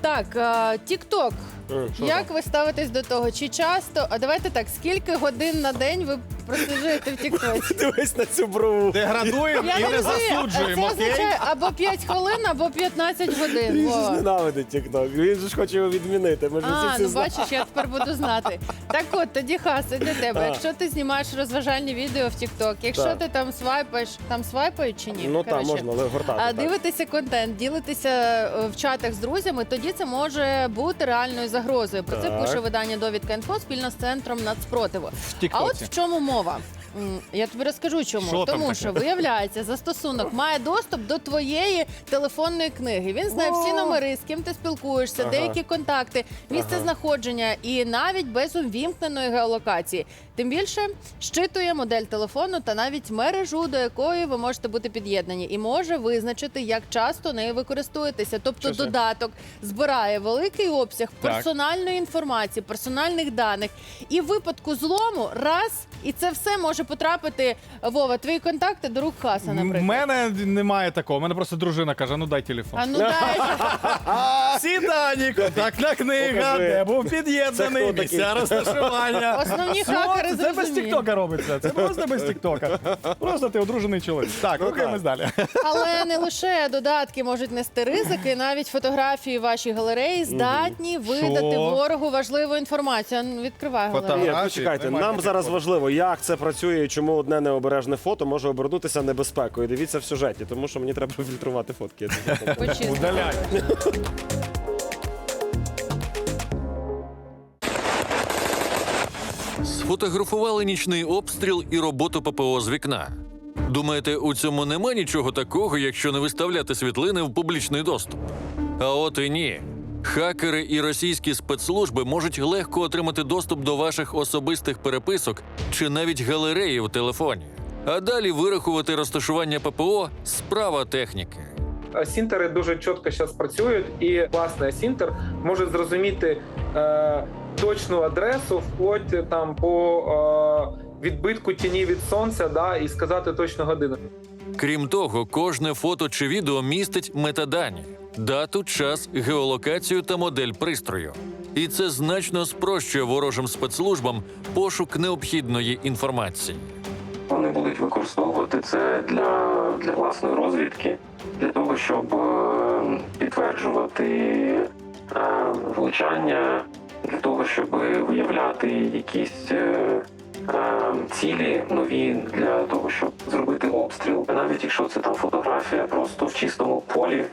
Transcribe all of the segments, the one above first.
Так, Тік-Ток. Як ви ставитесь до того? Чи часто? А давайте так, скільки годин на день ви просиджуєте в Тіктоці? Дивись на цю брову. Деградуємо і не засуджуємо, Це окей? означає або 5 хвилин, або 15 годин. Він же ж Вова. ненавидить TikTok. Він же ж хоче його відмінити. Ми ж А, ну знаємо. бачиш, я тепер буду знати. Так от, тоді хаси для тебе. А. Якщо ти знімаєш розважальні відео в TikTok, якщо Так. ти там свайпаєш, там свайпають чи ні? Ну так, Коротше. можна, але гортати. А так. дивитися контент, ділитися е, в чатах з друзями, тоді це може бути реальною загрозою. Про це Так. пише видання Довідка інфо спільно з центром нацпротиву. В А от в чому мова? М, Я тобі розкажу, чому Що там тому, таке? що виявляється, застосунок має доступ до твоєї телефонної книги. Він знає всі О! номери, з ким ти спілкуєшся, Ага. деякі контакти, місце Ага. знаходження і навіть без увімкненої геолокації. Тим більше щитує модель телефону та навіть мережу, до якої ви можете бути під'єднані, і може визначити, як часто нею ви користуєтеся. Тобто Що це? додаток збирає великий обсяг Так. персональної інформації, персональних даних. І в випадку злому раз, і це все може потрапити Вова, твої контакти до рук хаса, У наприклад. мене немає такого. У мене просто дружина каже: ну дай телефон. А ну дай. Всі дані, контактна книга, Покажи. де був Це під'єднаний, хто такий? місця розташування. Основні хакери Це без. Тіктока робиться. Це просто без Тіктока. Просто ти одружений чоловік. Так, Ну, рухаємось далі. Але не лише додатки можуть нести ризики, навіть фотографії в вашій галереї здатні видати Що? ворогу важливу інформацію. Ну, Відкривай галерею. Ні, Фотографії почекайте, немає нам зараз фото. важливо, як це працює і чому одне необережне фото може обернутися небезпекою. Дивіться в сюжеті, тому що мені треба фільтрувати фотки. Удаляй. Сфотографували нічний обстріл і роботу ППО з вікна. Думаєте, у цьому нема нічого такого, якщо не виставляти світлини в публічний доступ? А от і ні. Хакери і російські спецслужби можуть легко отримати доступ до ваших особистих переписок чи навіть галереї в телефоні. А далі вирахувати розташування ППО справа техніки. Сінтери дуже чітко зараз працюють, і власне Сінтер може зрозуміти е, точну адресу, вплоть там по е, відбитку тіні від сонця, да, і сказати точну годину. Крім того, кожне фото чи відео містить метадані, дату, час, геолокацію та модель пристрою. І це значно спрощує ворожим спецслужбам пошук необхідної інформації. Вони будуть використовувати це для, для власної розвідки, для того, щоб е, підтверджувати е, влучання, для того, щоб виявляти якісь е, цілі нові для того, щоб зробити обстріл. Навіть якщо це там фотографія просто в чистому полі,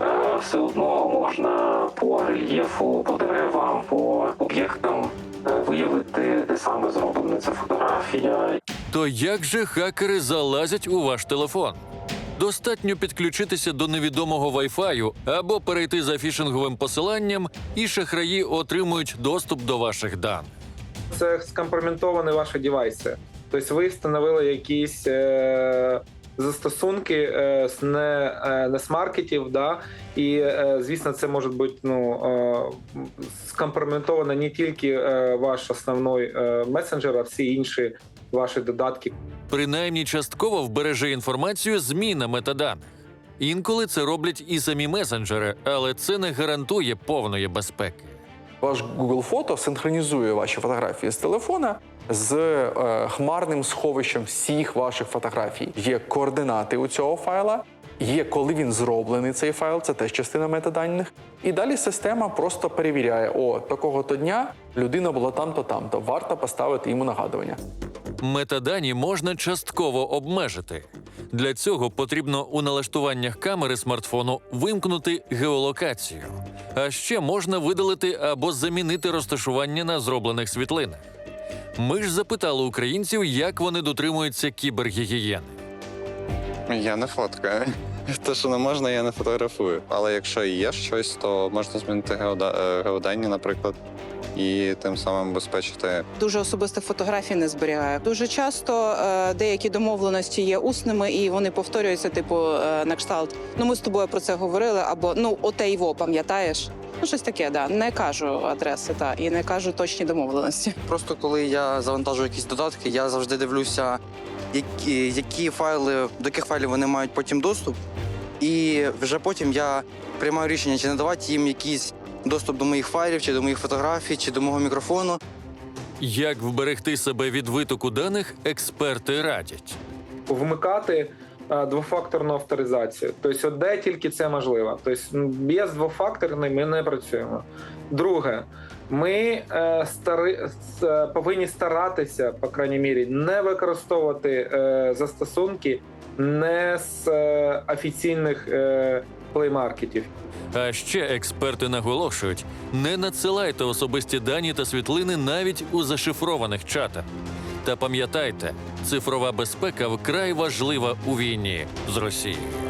е, все одно можна по рельєфу, по деревам, по об'єктам е, виявити, де саме зроблена ця фотографія, То як же хакери залазять у ваш телефон? Достатньо підключитися до невідомого Wi-Fi або перейти за фішинговим посиланням, і шахраї отримують доступ до ваших даних. Це скомпрометовані ваші девайси. Тобто ви встановили якісь е, застосунки е, з не, е, не з маркетів, да, і е, звісно, це може бути ну, е, скомпрометовано не тільки е, ваш основний е, месенджер, а всі інші ваші додатки. Принаймні частково вбереже інформацію зміна метаданих. Інколи це роблять і самі месенджери, але це не гарантує повної безпеки. Ваш Google Фото синхронізує ваші фотографії з телефона з е, хмарним сховищем всіх ваших фотографій. Є координати у цього файла, є коли він зроблений цей файл, це теж частина метаданих. І далі система просто перевіряє: о, такого-то дня людина була там-то, там-то. Варто поставити йому нагадування. Метадані можна частково обмежити. Для цього потрібно у налаштуваннях камери смартфону вимкнути геолокацію. А ще можна видалити або замінити розташування на зроблених світлинах. Ми ж запитали українців, як вони дотримуються кібергігієни. Я не фоткаю. Те, що не можна, я не фотографую. Але якщо є щось, то можна змінити геода- е, геодані, наприклад, і тим самим безпечити дуже особистих фотографій не зберігаю. Дуже часто е, деякі домовленості є усними і вони повторюються, типу, е, на кшталт. Ну, ми з тобою про це говорили, або ну оте його, пам'ятаєш? Ну, щось таке, да. Не кажу адреси, та і не кажу точні домовленості. Просто коли я завантажую якісь додатки, я завжди дивлюся, які, які файли, до яких файлів вони мають потім доступ. І вже потім я приймаю рішення, чи надавати їм якісь доступ до моїх файлів, чи до моїх фотографій, чи до мого мікрофону. Як вберегти себе від витоку даних, експерти радять. вмикати двофакторну авторизацію. Тобто, де тільки це можливо. Тобто, без двофакторної ми не працюємо. Друге, ми е, стари, е, повинні старатися, по крайній мірі, не використовувати е, застосунки не з е, офіційних е, плеймаркетів. А ще експерти наголошують: не надсилайте особисті дані та світлини навіть у зашифрованих чатах. Та пам'ятайте, цифрова безпека вкрай важлива у війні з Росією.